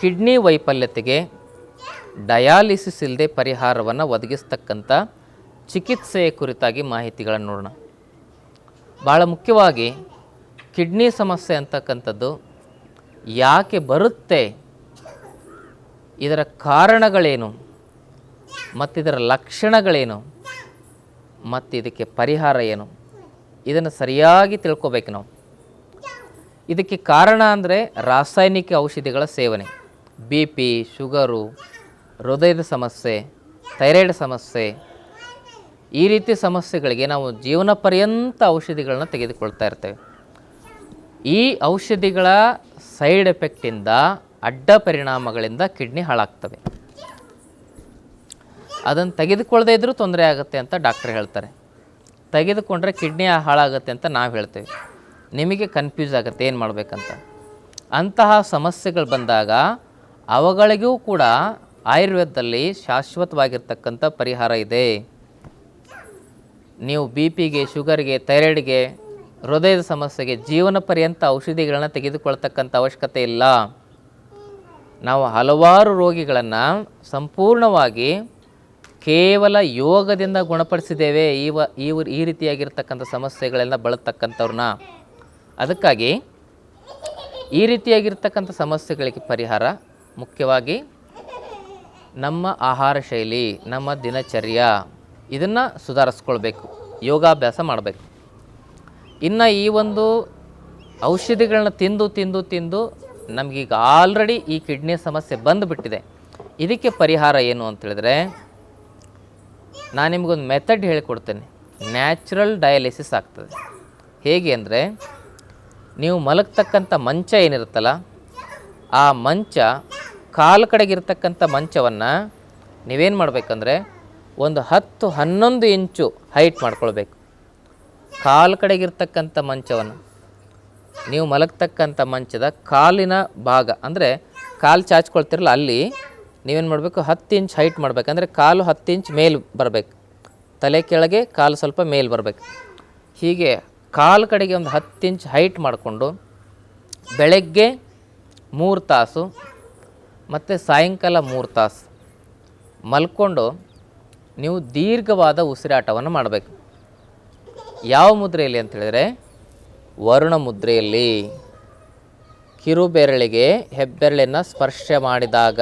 Kidney ವೈಫಲ್ಯತೆಗೆ dialysis ಇಲ್ಲದೆ ಪರಿಹಾರವನ್ನು ಒದಗಿಸ್ತಕ್ಕಂಥ ಚಿಕಿತ್ಸೆಯ ಕುರಿತಾಗಿ ಮಾಹಿತಿಗಳನ್ನು ನೋಡೋಣ. ಭಾಳ ಮುಖ್ಯವಾಗಿ ಕಿಡ್ನಿ ಸಮಸ್ಯೆ ಅಂತಕ್ಕಂಥದ್ದು ಯಾಕೆ ಬರುತ್ತೆ, ಇದರ ಕಾರಣಗಳೇನು ಮತ್ತಿದರ ಲಕ್ಷಣಗಳೇನು, ಮತ್ತು ಇದಕ್ಕೆ ಪರಿಹಾರ ಏನು, ಇದನ್ನು ಸರಿಯಾಗಿ ತಿಳ್ಕೊಬೇಕು ನಾವು. ಇದಕ್ಕೆ ಕಾರಣ ಅಂದರೆ ರಾಸಾಯನಿಕ ಔಷಧಿಗಳ ಸೇವನೆ. ಬಿ ಪಿ, ಶುಗರು, ಹೃದಯದ ಸಮಸ್ಯೆ, ಥೈರಾಯ್ಡ್ ಸಮಸ್ಯೆ, ಈ ರೀತಿ ಸಮಸ್ಯೆಗಳಿಗೆ ನಾವು ಜೀವನ ಪರ್ಯಂತ ಔಷಧಿಗಳನ್ನ ತೆಗೆದುಕೊಳ್ತಾ ಇರ್ತೇವೆ. ಈ ಔಷಧಿಗಳ ಸೈಡ್ ಎಫೆಕ್ಟಿಂದ ಅಡ್ಡ ಪರಿಣಾಮಗಳಿಂದ ಕಿಡ್ನಿ ಹಾಳಾಗ್ತವೆ. ಅದನ್ನು ತೆಗೆದುಕೊಳ್ಳದೇ ಇದ್ದರೂ ತೊಂದರೆ ಆಗುತ್ತೆ ಅಂತ ಡಾಕ್ಟರ್ ಹೇಳ್ತಾರೆ. ತೆಗೆದುಕೊಂಡ್ರೆ ಕಿಡ್ನಿ ಹಾಳಾಗುತ್ತೆ ಅಂತ ನಾವು ಹೇಳ್ತೇವೆ. ನಿಮಗೆ ಕನ್ಫ್ಯೂಸ್ ಆಗುತ್ತೆ ಏನು ಮಾಡಬೇಕಂತ. ಅಂತಹ ಸಮಸ್ಯೆಗಳು ಬಂದಾಗ ಅವುಗಳಿಗೂ ಕೂಡ ಆಯುರ್ವೇದದಲ್ಲಿ ಶಾಶ್ವತವಾಗಿರ್ತಕ್ಕಂಥ ಪರಿಹಾರ ಇದೆ. ನೀವು ಬಿ ಪಿಗೆ ಶುಗರ್ಗೆ, ಥೈರಾಯ್ಡ್ಗೆ, ಹೃದಯದ ಸಮಸ್ಯೆಗೆ, ಜೀವನ ಪರ್ಯಂತ ಔಷಧಿಗಳನ್ನು ತೆಗೆದುಕೊಳ್ತಕ್ಕಂಥ ಅವಶ್ಯಕತೆ ಇಲ್ಲ. ನಾವು ಹಲವಾರು ರೋಗಿಗಳನ್ನು ಸಂಪೂರ್ಣವಾಗಿ ಕೇವಲ ಯೋಗದಿಂದ ಗುಣಪಡಿಸಿದ್ದೇವೆ. ಈ ವ ಈ ರೀತಿಯಾಗಿರ್ತಕ್ಕಂಥ ಸಮಸ್ಯೆಗಳೆಲ್ಲ ಬಳತಕ್ಕಂಥವ್ರನ್ನ. ಅದಕ್ಕಾಗಿ ಈ ರೀತಿಯಾಗಿರ್ತಕ್ಕಂಥ ಸಮಸ್ಯೆಗಳಿಗೆ ಪರಿಹಾರ ಮುಖ್ಯವಾಗಿ ನಮ್ಮ ಆಹಾರ ಶೈಲಿ, ನಮ್ಮ ದಿನಚರ್ಯ ಇದನ್ನು ಸುಧಾರಿಸ್ಕೊಳ್ಬೇಕು, ಯೋಗಾಭ್ಯಾಸ ಮಾಡಬೇಕು. ಇನ್ನು ಈ ಒಂದು ಔಷಧಿಗಳನ್ನ ತಿಂದು ತಿಂದು ತಿಂದು ನಮಗೀಗ ಆಲ್ರೆಡಿ ಈ ಕಿಡ್ನಿ ಸಮಸ್ಯೆ ಬಂದುಬಿಟ್ಟಿದೆ. ಇದಕ್ಕೆ ಪರಿಹಾರ ಏನು ಅಂತೇಳಿದ್ರೆ ನಾನು ನಿಮಗೊಂದು ಮೆಥಡ್ ಹೇಳಿಕೊಡ್ತೇನೆ. ನ್ಯಾಚುರಲ್ ಡಯಾಲಿಸಿಸ್ ಆಗ್ತದೆ. ಹೇಗೆ ಅಂದರೆ, ನೀವು ಮಲಗ್ತಕ್ಕಂಥ ಮಂಚ ಏನಿರುತ್ತಲ್ಲ ಆ ಮಂಚ ಕಾಲು ಕಡೆಗಿರ್ತಕ್ಕಂಥ ಮಂಚವನ್ನು ನೀವೇನು ಮಾಡಬೇಕಂದ್ರೆ ಒಂದು ಹತ್ತು ಹನ್ನೊಂದು ಇಂಚು ಹೈಟ್ ಮಾಡ್ಕೊಳ್ಬೇಕು. ಕಾಲು ಕಡೆಗಿರ್ತಕ್ಕಂಥ ಮಂಚವನ್ನು. ನೀವು ಮಲಗ್ತಕ್ಕಂಥ ಮಂಚದ ಕಾಲಿನ ಭಾಗ, ಅಂದರೆ ಕಾಲು ಚಾಚ್ಕೊಳ್ತಿರಲ್ಲ ಅಲ್ಲಿ, ನೀವೇನು ಮಾಡಬೇಕು? ಹತ್ತು ಇಂಚ್ ಹೈಟ್ ಮಾಡಬೇಕಂದ್ರೆ ಕಾಲು ಹತ್ತು ಇಂಚ್ ಮೇಲೆ ಬರಬೇಕು. ತಲೆ ಕೆಳಗೆ ಕಾಲು ಸ್ವಲ್ಪ ಮೇಲೆ ಬರಬೇಕು. ಹೀಗೆ ಕಾಲು ಕಡೆಗೆ ಒಂದು ಹತ್ತು ಇಂಚ್ ಹೈಟ್ ಮಾಡಿಕೊಂಡು ಬೆಳಗ್ಗೆ ಮೂರು ತಾಸು, ಮತ್ತು ಸಾಯಂಕಾಲ ಮೂರು ತಾಸು. ಮಲ್ಕೊಂಡು ನೀವು ದೀರ್ಘವಾದ ಉಸಿರಾಟವನ್ನು ಮಾಡಬೇಕು. ಯಾವ ಮುದ್ರೆಯಲ್ಲಿ ಅಂತ ಹೇಳಿದ್ರೆ, ವರುಣ ಮುದ್ರೆಯಲ್ಲಿ. ಕಿರುಬೆರಳಿಗೆ ಹೆಬ್ಬೆರಳನ್ನು ಸ್ಪರ್ಶ ಮಾಡಿದಾಗ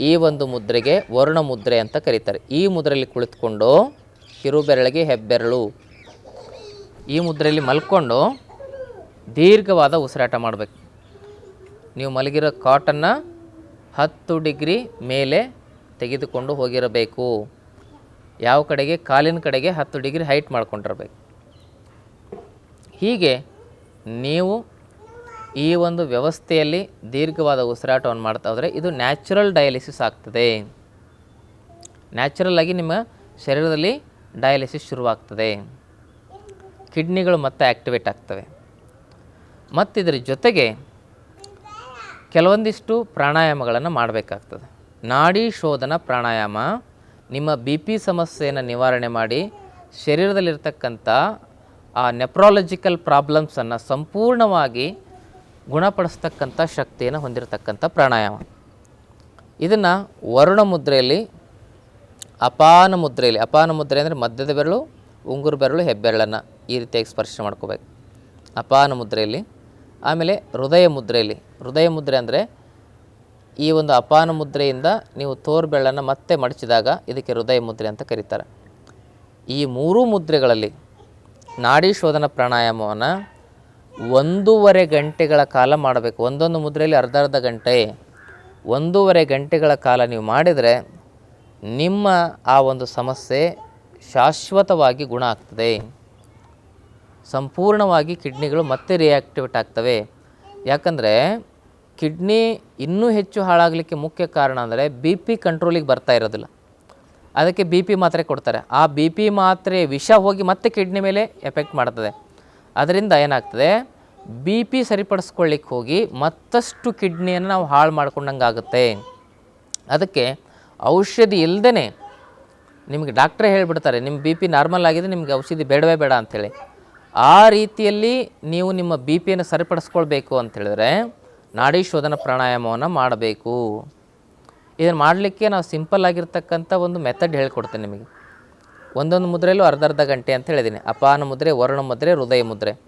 ಈ ಒಂದು ಮುದ್ರೆಗೆ ವರುಣ ಮುದ್ರೆ ಅಂತ ಕರೀತಾರೆ. ಈ ಮುದ್ರೆಯಲ್ಲಿ ಕುಳಿತುಕೊಂಡು ಕಿರುಬೆರಳಿಗೆ ಹೆಬ್ಬೆರಳು. ಈ ಮುದ್ರೆಯಲ್ಲಿ ಮಲ್ಕೊಂಡು ದೀರ್ಘವಾದ ಉಸಿರಾಟ ಮಾಡಬೇಕು. ನೀವು ಮಲಗಿರೋ ಕಾಟನ್ನು ಹತ್ತು ಡಿಗ್ರಿ ಮೇಲೆ ತೆಗೆದುಕೊಂಡು ಹೋಗಿರಬೇಕು. ಯಾವ ಕಡೆಗೆ? ಕಾಲಿನ ಕಡೆಗೆ ಹತ್ತು ಡಿಗ್ರಿ ಹೈಟ್ ಮಾಡ್ಕೊಂಡಿರಬೇಕು. ಹೀಗೆ ನೀವು ಈ ಒಂದು ವ್ಯವಸ್ಥೆಯಲ್ಲಿ ದೀರ್ಘವಾದ ಉಸಿರಾಟವನ್ನು ಮಾಡ್ತಾ ಹೋದರೆ ಇದು ನ್ಯಾಚುರಲ್ ಡಯಾಲಿಸಿಸ್ ಆಗ್ತದೆ. ನ್ಯಾಚುರಲ್ ಆಗಿ ನಿಮ್ಮ ಶರೀರದಲ್ಲಿ ಡಯಾಲಿಸಿಸ್ ಶುರುವಾಗ್ತದೆ. ಕಿಡ್ನಿಗಳು ಮತ್ತೆ ಆ್ಯಕ್ಟಿವೇಟ್ ಆಗ್ತವೆ. ಮತ್ತಿದ್ರ ಜೊತೆಗೆ ಕೆಲವೊಂದಿಷ್ಟು ಪ್ರಾಣಾಯಾಮಗಳನ್ನು ಮಾಡಬೇಕಾಗ್ತದೆ. ನಾಡಿ ಶೋಧನ ಪ್ರಾಣಾಯಾಮ, ನಿಮ್ಮ ಬಿ ಪಿ ಸಮಸ್ಯೆಯನ್ನು ನಿವಾರಣೆ ಮಾಡಿ ಶರೀರದಲ್ಲಿರ್ತಕ್ಕಂಥ ಆ ನೆಪ್ರಾಲಜಿಕಲ್ ಪ್ರಾಬ್ಲಮ್ಸನ್ನು ಸಂಪೂರ್ಣವಾಗಿ ಗುಣಪಡಿಸ್ತಕ್ಕಂಥ ಶಕ್ತಿಯನ್ನು ಹೊಂದಿರತಕ್ಕಂಥ ಪ್ರಾಣಾಯಾಮ. ಇದನ್ನು ವರುಣ ಮುದ್ರೆಯಲ್ಲಿ, ಅಪಾನ ಮುದ್ರೆಯಲ್ಲಿ, ಅಪಾನ ಮುದ್ರೆ ಅಂದರೆ ಮಧ್ಯದ ಬೆರಳು, ಉಂಗುರು ಬೆರಳು, ಹೆಬ್ಬೆರಳನ್ನು ಈ ರೀತಿಯಾಗಿ ಸ್ಪರ್ಶ ಮಾಡ್ಕೋಬೇಕು. ಅಪಾನ ಮುದ್ರೆಯಲ್ಲಿ ಆಮೇಲೆ ಹೃದಯ ಮುದ್ರೆಯಲ್ಲಿ ಹೃದಯ ಮುದ್ರೆ ಅಂದರೆ ಈ ಒಂದು ಅಪಾನ ಮುದ್ರೆಯಿಂದ ನೀವು ತೋರ್ಬೆಳ್ಳನ್ನು ಮತ್ತೆ ಮಡಚಿದಾಗ ಇದಕ್ಕೆ ಹೃದಯ ಮುದ್ರೆ ಅಂತ ಕರೀತಾರೆ. ಈ ಮೂರೂ ಮುದ್ರೆಗಳಲ್ಲಿ ನಾಡಿ ಶೋಧನ ಪ್ರಾಣಾಯಾಮವನ್ನು ಒಂದೂವರೆ ಗಂಟೆಗಳ ಕಾಲ ಮಾಡಬೇಕು. ಒಂದೊಂದು ಮುದ್ರೆಯಲ್ಲಿ ಅರ್ಧ ಅರ್ಧ ಗಂಟೆ. ಒಂದೂವರೆ ಗಂಟೆಗಳ ಕಾಲ ನೀವು ಮಾಡಿದರೆ ನಿಮ್ಮ ಆ ಒಂದು ಸಮಸ್ಯೆ ಶಾಶ್ವತವಾಗಿ ಗುಣ ಆಗ್ತದೆ. ಸಂಪೂರ್ಣವಾಗಿ ಕಿಡ್ನಿಗಳು ಮತ್ತೆ ರಿಯಾಕ್ಟಿವೇಟ್ ಆಗ್ತವೆ. ಯಾಕಂದರೆ ಕಿಡ್ನಿ ಇನ್ನೂ ಹೆಚ್ಚು ಹಾಳಾಗಲಿಕ್ಕೆ ಮುಖ್ಯ ಕಾರಣ ಅಂದರೆ ಬಿ ಪಿ ಕಂಟ್ರೋಲಿಗೆ ಬರ್ತಾ ಇರೋದಿಲ್ಲ. ಅದಕ್ಕೆ ಬಿ ಪಿ ಮಾತ್ರೆ ಕೊಡ್ತಾರೆ. ಆ ಬಿ ಪಿ ಮಾತ್ರೆ ವಿಷ ಹೋಗಿ ಮತ್ತೆ ಕಿಡ್ನಿ ಮೇಲೆ ಎಫೆಕ್ಟ್ ಮಾಡ್ತದೆ. ಅದರಿಂದ ಏನಾಗ್ತದೆ? ಬಿ ಪಿ ಸರಿಪಡಿಸ್ಕೊಳ್ಳಿಕ್ಕೆ ಹೋಗಿ ಮತ್ತಷ್ಟು ಕಿಡ್ನಿಯನ್ನು ನಾವು ಹಾಳು ಮಾಡ್ಕೊಂಡಂಗೆ ಆಗುತ್ತೆ. ಅದಕ್ಕೆ ಔಷಧಿ ಇಲ್ಲದೇ ನಿಮಗೆ ಡಾಕ್ಟ್ರೇ ಹೇಳಿಬಿಡ್ತಾರೆ ನಿಮ್ಮ ಬಿ ಪಿ ನಾರ್ಮಲ್ ಆಗಿದೆ ನಿಮಗೆ ಔಷಧಿ ಬೇಡವೇ ಬೇಡ ಅಂಥೇಳಿ ಆ ರೀತಿಯಲ್ಲಿ ನೀವು ನಿಮ್ಮ ಬಿ ಪಿಯನ್ನು ಸರಿಪಡಿಸ್ಕೊಳ್ಬೇಕು ಅಂತ ಹೇಳಿದ್ರೆ ನಾಡಿ ಶೋಧನ ಪ್ರಾಣಾಯಾಮವನ್ನು ಮಾಡಬೇಕು. ಇದನ್ನು ಮಾಡಲಿಕ್ಕೆ ನಾವು ಸಿಂಪಲ್ ಆಗಿರ್ತಕ್ಕಂಥ ಒಂದು ಮೆಥಡ್ ಹೇಳ್ಕೊಡ್ತೇನೆ ನಿಮಗೆ. ಒಂದೊಂದು ಮುದ್ರೆಯಲ್ಲೂ ಅರ್ಧ ಅರ್ಧ ಗಂಟೆ ಅಂತ ಹೇಳಿದ್ದೀನಿ. ಅಪಾನ ಮುದ್ರೆ, ವರುಣ ಮುದ್ರೆ, ಹೃದಯ ಮುದ್ರೆ.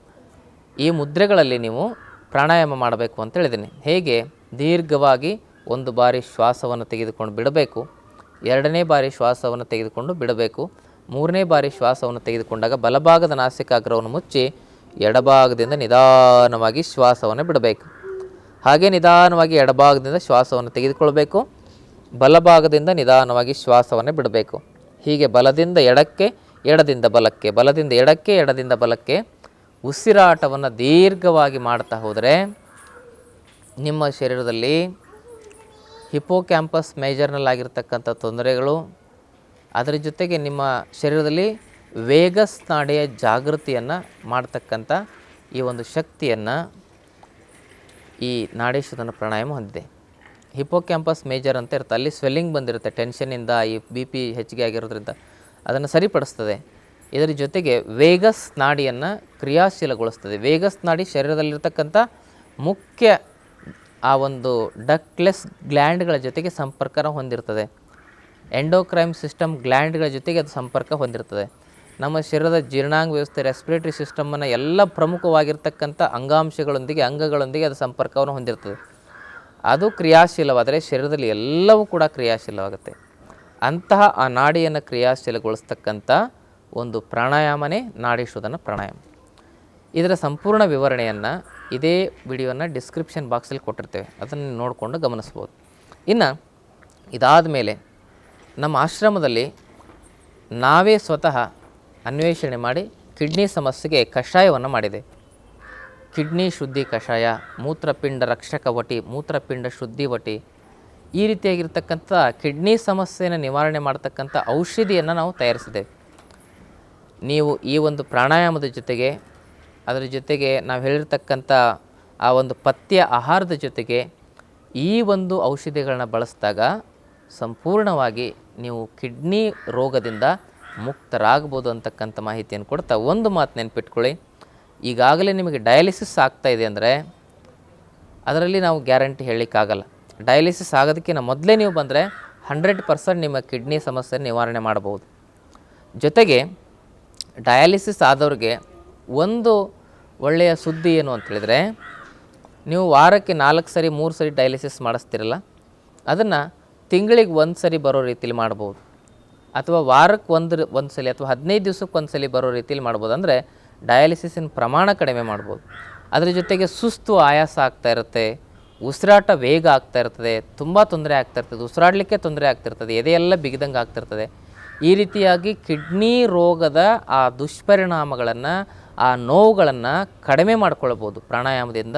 ಈ ಮುದ್ರೆಗಳಲ್ಲಿ ನೀವು ಪ್ರಾಣಾಯಾಮ ಮಾಡಬೇಕು ಅಂತ ಹೇಳಿದ್ದೀನಿ. ಹೇಗೆ? ದೀರ್ಘವಾಗಿ ಒಂದು ಬಾರಿ ಶ್ವಾಸವನ್ನು ತೆಗೆದುಕೊಂಡು ಬಿಡಬೇಕು. ಎರಡನೇ ಬಾರಿ ಶ್ವಾಸವನ್ನು ತೆಗೆದುಕೊಂಡು ಬಿಡಬೇಕು. ಮೂರನೇ ಬಾರಿ ಶ್ವಾಸವನ್ನು ತೆಗೆದುಕೊಂಡಾಗ ಬಲಭಾಗದ ನಾಸಿಕಾಗ್ರವನ್ನು ಮುಚ್ಚಿ ಎಡಭಾಗದಿಂದ ನಿಧಾನವಾಗಿ ಶ್ವಾಸವನ್ನು ಬಿಡಬೇಕು. ಹಾಗೆ ನಿಧಾನವಾಗಿ ಎಡಭಾಗದಿಂದ ಶ್ವಾಸವನ್ನು ತೆಗೆದುಕೊಳ್ಬೇಕು. ಬಲಭಾಗದಿಂದ ನಿಧಾನವಾಗಿ ಶ್ವಾಸವನ್ನು ಬಿಡಬೇಕು. ಹೀಗೆ ಬಲದಿಂದ ಎಡಕ್ಕೆ, ಎಡದಿಂದ ಬಲಕ್ಕೆ, ಬಲದಿಂದ ಎಡಕ್ಕೆ, ಎಡದಿಂದ ಬಲಕ್ಕೆ ಉಸಿರಾಟವನ್ನು ದೀರ್ಘವಾಗಿ ಮಾಡ್ತಾ ಹೋದರೆ ನಿಮ್ಮ ಶರೀರದಲ್ಲಿ ಹಿಪೋಕ್ಯಾಂಪಸ್ ಮೇಜರ್ನಲ್ಲಾಗಿರ್ತಕ್ಕಂಥ ತೊಂದರೆಗಳು ಅದರ ಜೊತೆಗೆ ನಿಮ್ಮ ಶರೀರದಲ್ಲಿ ವೇಗಸ್ ನಾಡೆಯ ಜಾಗೃತಿಯನ್ನು ಮಾಡ್ತಕ್ಕಂಥ ಈ ಒಂದು ಶಕ್ತಿಯನ್ನು ಈ ನಾಡೇಶ್ವರನ ಪ್ರಾಣಾಯಾಮ ಹೊಂದಿದೆ. ಹಿಪೋಕ್ಯಾಂಪಸ್ ಮೇಜರ್ ಅಂತ ಇರುತ್ತೆ. ಅಲ್ಲಿ ಸ್ವೆಲ್ಲಿಂಗ್ ಬಂದಿರುತ್ತೆ ಟೆನ್ಷನಿಂದ ಈ ಬಿ ಪಿ ಹೆಚ್ಚಿಗೆ ಆಗಿರೋದ್ರಿಂದ. ಅದನ್ನು ಸರಿಪಡಿಸ್ತದೆ. ಇದರ ಜೊತೆಗೆ ವೇಗಸ್ ನಾಡಿಯನ್ನು ಕ್ರಿಯಾಶೀಲಗೊಳಿಸ್ತದೆ. ವೇಗಸ್ ನಾಡಿ ಶರೀರದಲ್ಲಿರ್ತಕ್ಕಂಥ ಮುಖ್ಯ ಆ ಒಂದು ಡಕ್ಲೆಸ್ ಗ್ಲ್ಯಾಂಡ್ಗಳ ಜೊತೆಗೆ ಸಂಪರ್ಕನ ಹೊಂದಿರ್ತದೆ. ಎಂಡೋಕ್ರೈಮ್ ಸಿಸ್ಟಮ್ ಗ್ಲ್ಯಾಂಡ್ಗಳ ಜೊತೆಗೆ ಅದು ಸಂಪರ್ಕ ಹೊಂದಿರ್ತದೆ ನಮ್ಮ ಶರೀರದ ಜೀರ್ಣಾಂಗ ವ್ಯವಸ್ಥೆ ರೆಸ್ಪಿರೇಟರಿ ಸಿಸ್ಟಮನ್ನು ಎಲ್ಲ ಪ್ರಮುಖವಾಗಿರ್ತಕ್ಕಂಥ ಅಂಗಾಂಶಗಳೊಂದಿಗೆ, ಅಂಗಗಳೊಂದಿಗೆ ಅದು ಸಂಪರ್ಕವನ್ನು ಹೊಂದಿರ್ತದೆ ಅದು ಕ್ರಿಯಾಶೀಲವಾದರೆ ಶರೀರದಲ್ಲಿ ಎಲ್ಲವೂ ಕೂಡ ಕ್ರಿಯಾಶೀಲವಾಗುತ್ತೆ. ಅಂತಹ ಆ ನಾಡಿಯನ್ನು ಕ್ರಿಯಾಶೀಲಗೊಳಿಸ್ತಕ್ಕಂಥ ಒಂದು ಪ್ರಾಣಾಯಾಮನೇ ನಾಡಿ ಶೋಧನ ಪ್ರಾಣಾಯಾಮ. ಇದರ ಸಂಪೂರ್ಣ ವಿವರಣೆಯನ್ನು ಇದೇ ವಿಡಿಯೋನ ಡಿಸ್ಕ್ರಿಪ್ಷನ್ ಬಾಕ್ಸಲ್ಲಿ ಕೊಟ್ಟಿರ್ತೇವೆ. ಅದನ್ನು ನೋಡಿಕೊಂಡು ಗಮನಿಸ್ಬೋದು. ಇನ್ನು ಇದಾದ ಮೇಲೆ ನಮ್ಮ ಆಶ್ರಮದಲ್ಲಿ ನಾವೇ ಸ್ವತಃ ಅನ್ವೇಷಣೆ ಮಾಡಿ ಕಿಡ್ನಿ ಸಮಸ್ಯೆಗೆ ಕಷಾಯವನ್ನು ಮಾಡಿದೆ. ಕಿಡ್ನಿ ಶುದ್ಧಿ ಕಷಾಯ, ಮೂತ್ರಪಿಂಡ ರಕ್ಷಕ ವಟಿ, ಮೂತ್ರಪಿಂಡ ಶುದ್ಧಿ ವಟಿ, ಈ ರೀತಿಯಾಗಿರ್ತಕ್ಕಂಥ ಕಿಡ್ನಿ ಸಮಸ್ಯೆಯನ್ನು ನಿವಾರಣೆ ಮಾಡ್ತಕ್ಕಂಥ ಔಷಧಿಯನ್ನು ನಾವು ತಯಾರಿಸಿದ್ದೇವೆ ನೀವು ಈ ಒಂದು ಪ್ರಾಣಾಯಾಮದ ಜೊತೆಗೆ, ಅದರ ಜೊತೆಗೆ ನಾವು ಹೇಳಿರ್ತಕ್ಕಂಥ ಆ ಒಂದು ಪಥ್ಯ ಆಹಾರದ ಜೊತೆಗೆ ಈ ಒಂದು ಔಷಧಿಗಳನ್ನ ಬಳಸಿದಾಗ ಸಂಪೂರ್ಣವಾಗಿ ನೀವು ಕಿಡ್ನಿ ರೋಗದಿಂದ ಮುಕ್ತರಾಗ್ಬೋದು ಅಂತಕ್ಕಂಥ ಮಾಹಿತಿಯನ್ನು ಕೊಡ್ತಾ ಒಂದು ಮಾತು ನೆನ್ಪಿಟ್ಕೊಳ್ಳಿ. ಈಗಾಗಲೇ ನಿಮಗೆ ಡಯಾಲಿಸಿಸ್ ಆಗ್ತಾ ಇದೆ ಅಂದರೆ ಅದರಲ್ಲಿ ನಾವು ಗ್ಯಾರಂಟಿ ಹೇಳಲಿಕ್ಕಾಗಲ್ಲ. ಡಯಾಲಿಸಿಸ್ ಆಗೋದಕ್ಕಿಂತ ಮೊದಲೇ ನೀವು ಬಂದರೆ ಹಂಡ್ರೆಡ್ ಪರ್ಸೆಂಟ್ ನಿಮ್ಮ ಕಿಡ್ನಿ ಸಮಸ್ಯೆ ನಿವಾರಣೆ ಮಾಡಬಹುದು. ಜೊತೆಗೆ ಡಯಾಲಿಸಿಸ್ ಆದವ್ರಿಗೆ ಒಂದು ಒಳ್ಳೆಯ ಸುದ್ದಿ ಏನು ಅಂತೇಳಿದರೆ ನೀವು ವಾರಕ್ಕೆ ನಾಲ್ಕು ಸರಿ, ಮೂರು ಸರಿ ಡಯಾಲಿಸಿಸ್ ಮಾಡಿಸ್ತಿರಲ್ಲ. ಅದನ್ನು ತಿಂಗಳಿಗೆ ಒಂದು ಸರಿ ಬರೋ ರೀತಿಲಿ ಮಾಡ್ಬೋದು. ಅಥವಾ ವಾರಕ್ಕೆ ಒಂದು ಒಂದು ಸಲ ಅಥವಾ ಹದಿನೈದು ದಿವ್ಸಕ್ಕೆ ಒಂದು ಸಲ ಬರೋ ರೀತಿಲಿ ಮಾಡ್ಬೋದು. ಅಂದರೆ ಡಯಾಲಿಸಿಸಿನ ಪ್ರಮಾಣ ಕಡಿಮೆ ಮಾಡ್ಬೋದು. ಅದರ ಜೊತೆಗೆ ಸುಸ್ತು ಆಯಾಸ ಆಗ್ತಾ ಇರುತ್ತೆ. ಉಸಿರಾಟ ವೇಗ ಆಗ್ತಾ ಇರ್ತದೆ. ತುಂಬ ತೊಂದರೆ ಆಗ್ತಾ ಇರ್ತದೆ. ಉಸಿರಾಡಲಿಕ್ಕೆ ತೊಂದರೆ ಆಗ್ತಿರ್ತದೆ ಎದೆಯೆಲ್ಲ ಬಿಗಿದಂಗೆ ಆಗ್ತಿರ್ತದೆ ಈ ರೀತಿಯಾಗಿ ಕಿಡ್ನಿ ರೋಗದ ಆ ದುಷ್ಪರಿಣಾಮಗಳನ್ನು, ಆ ನೋವುಗಳನ್ನು ಕಡಿಮೆ ಮಾಡ್ಕೊಳ್ಬೋದು ಪ್ರಾಣಾಯಾಮದಿಂದ,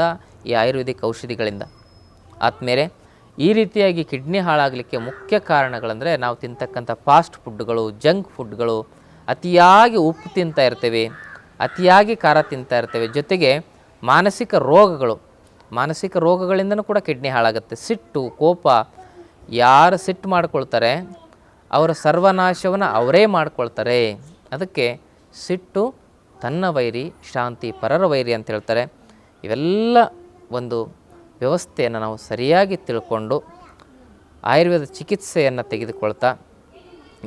ಈ ಆಯುರ್ವೇದಿಕ್ ಔಷಧಿಗಳಿಂದ. ಆದಮೇಲೆ ಈ ರೀತಿಯಾಗಿ ಕಿಡ್ನಿ ಹಾಳಾಗಲಿಕ್ಕೆ ಮುಖ್ಯ ಕಾರಣಗಳಂದರೆ ನಾವು ತಿಂತಕ್ಕಂಥ ಫಾಸ್ಟ್ ಫುಡ್ಗಳು, ಜಂಕ್ ಫುಡ್ಗಳು, ಅತಿಯಾಗಿ ಉಪ್ಪು ತಿಂತಾ ಇರ್ತೇವೆ, ಅತಿಯಾಗಿ ಖಾರ ತಿಂತಾ ಇರ್ತೇವೆ. ಜೊತೆಗೆ ಮಾನಸಿಕ ರೋಗಗಳು, ಮಾನಸಿಕ ರೋಗಗಳಿಂದನೂ ಕೂಡ ಕಿಡ್ನಿ ಹಾಳಾಗುತ್ತೆ. ಸಿಟ್ಟು, ಕೋಪ, ಯಾರು ಸಿಟ್ಟು ಮಾಡ್ಕೊಳ್ತಾರೆ, ಅವರ ಸರ್ವನಾಶವನ್ನು ಅವರೇ ಮಾಡ್ಕೊಳ್ತಾರೆ. ಅದಕ್ಕೆ ಸಿಟ್ಟು ತನ್ನ ವೈರಿ, ಶಾಂತಿ ಪರರ ವೈರಿ ಅಂತ ಹೇಳ್ತಾರೆ. ಇವೆಲ್ಲ ಒಂದು ವ್ಯವಸ್ಥೆಯನ್ನು ನಾವು ಸರಿಯಾಗಿ ತಿಳ್ಕೊಂಡು ಆಯುರ್ವೇದ ಚಿಕಿತ್ಸೆಯನ್ನು ತೆಗೆದುಕೊಳ್ತಾ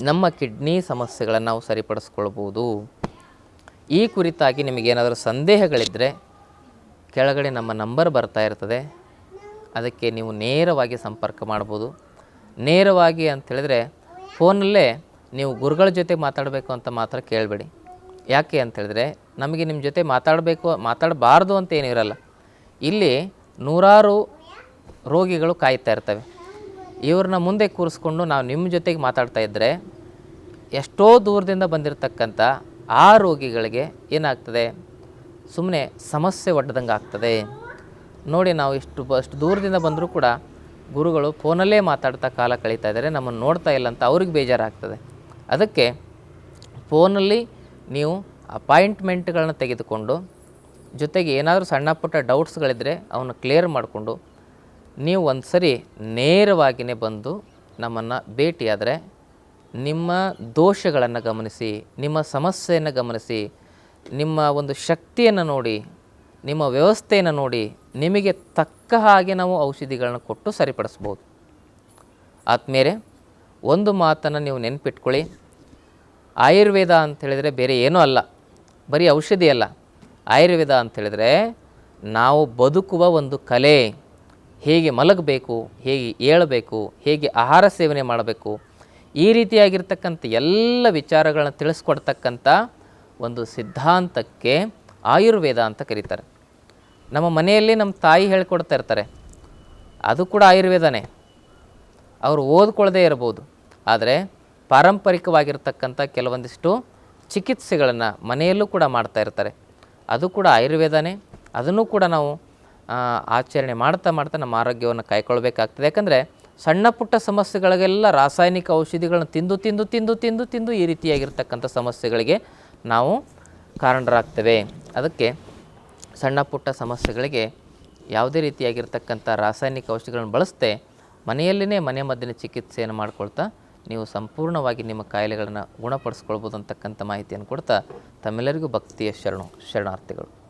ನಮ್ಮ ಕಿಡ್ನಿ ಸಮಸ್ಯೆಗಳನ್ನು ನಾವು ಸರಿಪಡಿಸ್ಕೊಳ್ಬೋದು. ಈ ಕುರಿತಾಗಿ ನಿಮಗೇನಾದರೂ ಸಂದೇಹಗಳಿದ್ದರೆ ಕೆಳಗಡೆ ನಮ್ಮ ನಂಬರ್ ಬರ್ತಾ ಇರ್ತದೆ. ಅದಕ್ಕೆ ನೀವು ನೇರವಾಗಿ ಸಂಪರ್ಕ ಮಾಡ್ಬೋದು. ನೇರವಾಗಿ ಅಂತ ಹೇಳಿದ್ರೆ ಫೋನಲ್ಲೇ ನೀವು ಗುರುಗಳ ಜೊತೆ ಮಾತಾಡಬೇಕು ಅಂತ ಮಾತ್ರ ಕೇಳಬೇಡಿ. ಯಾಕೆ ಅಂತ ಹೇಳಿದ್ರೆ ನಮಗೆ ನಿಮ್ಮ ಜೊತೆ ಮಾತಾಡಬೇಕು, ಮಾತಾಡಬಾರ್ದು ಅಂತ ಏನಿರಲ್ಲ ಇಲ್ಲಿ ನೂರಾರು ರೋಗಿಗಳು ಕಾಯ್ತಾ ಇರ್ತವೆ. ಇವ್ರನ್ನ ಮುಂದೆ ಕೂರಿಸ್ಕೊಂಡು ನಾವು ನಿಮ್ಮ ಜೊತೆಗೆ ಮಾತಾಡ್ತಾ ಇದ್ದರೆ ಎಷ್ಟೋ ದೂರದಿಂದ ಬಂದಿರತಕ್ಕಂಥ ಆ ರೋಗಿಗಳಿಗೆ ಏನಾಗ್ತದೆ? ಸುಮ್ಮನೆ ಸಮಸ್ಯೆ ಒಡ್ಡದಂಗೆ ಆಗ್ತದೆ. ನೋಡಿ ನಾವು ಇಷ್ಟು ಅಷ್ಟು ದೂರದಿಂದ ಬಂದರೂ ಕೂಡ ಗುರುಗಳು ಫೋನಲ್ಲೇ ಮಾತಾಡ್ತಾ ಕಾಲ ಕಳೀತಾ ಇದ್ದಾರೆ ನಮ್ಮನ್ನು ನೋಡ್ತಾ ಇಲ್ಲ ಅಂತ ಅವ್ರಿಗೆ ಬೇಜಾರಾಗ್ತದೆ. ಅದಕ್ಕೆ ಫೋನಲ್ಲಿ ನೀವು ಅಪಾಯಿಂಟ್ಮೆಂಟ್ಗಳನ್ನ ತೆಗೆದುಕೊಂಡು ಜೊತೆಗೆ ಏನಾದರೂ ಸಣ್ಣ ಪುಟ್ಟ ಡೌಟ್ಸ್ಗಳಿದ್ದರೆ ಅವನ್ನ ಕ್ಲಿಯರ್ ಮಾಡಿಕೊಂಡು ನೀವು ಒಂದು ಸರಿ ನೇರವಾಗಿಯೇ ಬಂದು ನಮ್ಮನ್ನು ಭೇಟಿಯಾದರೆ ನಿಮ್ಮ ದೋಷಗಳನ್ನು ಗಮನಿಸಿ, ನಿಮ್ಮ ಸಮಸ್ಯೆಯನ್ನು ಗಮನಿಸಿ, ನಿಮ್ಮ ಒಂದು ಶಕ್ತಿಯನ್ನು ನೋಡಿ, ನಿಮ್ಮ ವ್ಯವಸ್ಥೆಯನ್ನು ನೋಡಿ ನಿಮಗೆ ತಕ್ಕ ಹಾಗೆ ನಾವು ಔಷಧಿಗಳನ್ನು ಕೊಟ್ಟು ಸರಿಪಡಿಸ್ಬೋದು. ಆದ್ಮೇಲೆ ಒಂದು ಮಾತನ್ನು ನೀವು ನೆನಪಿಟ್ಕೊಳ್ಳಿ. ಆಯುರ್ವೇದ ಅಂತ ಹೇಳಿದರೆ ಬೇರೆ ಏನೂ ಅಲ್ಲ. ಬರೀ ಔಷಧಿ ಅಲ್ಲ. ಆಯುರ್ವೇದ ಅಂತ ಹೇಳಿದರೆ ನಾವು ಬದುಕುವ ಒಂದು ಕಲೆ ಹೇಗೆ ಮಲಗಬೇಕು, ಹೇಗೆ ಏಳಬೇಕು, ಹೇಗೆ ಆಹಾರ ಸೇವನೆ ಮಾಡಬೇಕು, ಈ ರೀತಿಯಾಗಿರ್ತಕ್ಕಂಥ ಎಲ್ಲ ವಿಚಾರಗಳನ್ನ ತಿಳಿಸ್ಕೊಡ್ತಕ್ಕಂಥ ಒಂದು ಸಿದ್ಧಾಂತಕ್ಕೆ ಆಯುರ್ವೇದ ಅಂತ ಕರೀತಾರೆ. ನಮ್ಮ ಮನೆಯಲ್ಲಿ ನಮ್ಮ ತಾಯಿ ಹೇಳ್ಕೊಡ್ತಾ ಇರ್ತಾರೆ, ಅದು ಕೂಡ ಆಯುರ್ವೇದನೇ. ಅವರು ಓದ್ಕೊಳ್ಳದೇ ಇರ್ಬೋದು, ಆದರೆ ಪಾರಂಪರಿಕವಾಗಿರ್ತಕ್ಕಂಥ ಕೆಲವೊಂದಿಷ್ಟು ಚಿಕಿತ್ಸೆಗಳನ್ನು ಮನೆಯಲ್ಲೂ ಕೂಡ ಮಾಡ್ತಾ ಇರ್ತಾರೆ. ಅದು ಕೂಡ ಆಯುರ್ವೇದನೇ. ಅದನ್ನು ಕೂಡ ನಾವು ಆಚರಣೆ ಮಾಡ್ತಾ ಮಾಡ್ತಾ ನಮ್ಮ ಆರೋಗ್ಯವನ್ನು ಕಾಯ್ಕೊಳ್ಬೇಕಾಗ್ತದೆ. ಯಾಕಂದರೆ ಸಣ್ಣ ಪುಟ್ಟ ಸಮಸ್ಯೆಗಳಿಗೆಲ್ಲ ರಾಸಾಯನಿಕ ಔಷಧಿಗಳನ್ನು ತಿಂದು ತಿಂದು ತಿಂದು ತಿಂದು ತಿಂದು ಈ ರೀತಿಯಾಗಿರ್ತಕ್ಕಂಥ ಸಮಸ್ಯೆಗಳಿಗೆ ನಾವು ಕಾರಣರಾಗ್ತೇವೆ. ಅದಕ್ಕೆ ಸಣ್ಣ ಪುಟ್ಟ ಸಮಸ್ಯೆಗಳಿಗೆ ಯಾವುದೇ ರೀತಿಯಾಗಿರ್ತಕ್ಕಂಥ ರಾಸಾಯನಿಕ ಔಷಧಿಗಳನ್ನು ಬಳಸದೆ ಮನೆ ಮದ್ದಿನ ಚಿಕಿತ್ಸೆಯನ್ನು ಮಾಡ್ಕೊಳ್ತಾ ನೀವು ಸಂಪೂರ್ಣವಾಗಿ ನಿಮ್ಮ ಕಾಯಿಲೆಗಳನ್ನು ಗುಣಪಡಿಸ್ಕೊಳ್ಬೋದು ಅಂತಕ್ಕಂಥ ಮಾಹಿತಿಯನ್ನು ಕೊಡ್ತಾ ತಮ್ಮೆಲ್ಲರಿಗೂ ಭಕ್ತಿಯ ಶರಣು ಶರಣಾರ್ಥಿಗಳು.